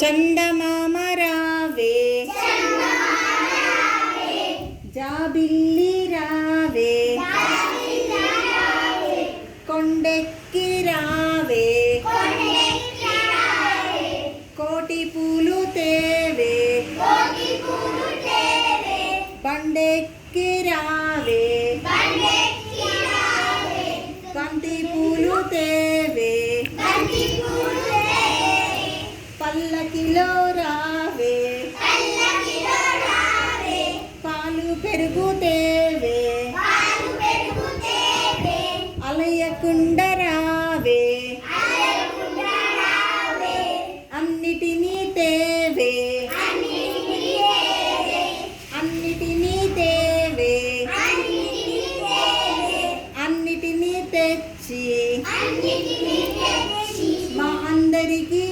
ചന്ദമാമരാവേ. ജാബില്ലി രാവേ കൊണ്ടക്കി രാവേ കോട്ടിപ്പൂലു തേവേ പണ്ടേക്ക് രാവേ കന്തിപ്പൂലു തേ పల్లకిలో రావే. పాలు పెరుగుతేవే అలయకుండా రావే. అన్నిటినీ తేవే. అన్నిటినీ తేవే. అన్నిటినీ తెచ్చి మా అందరికీ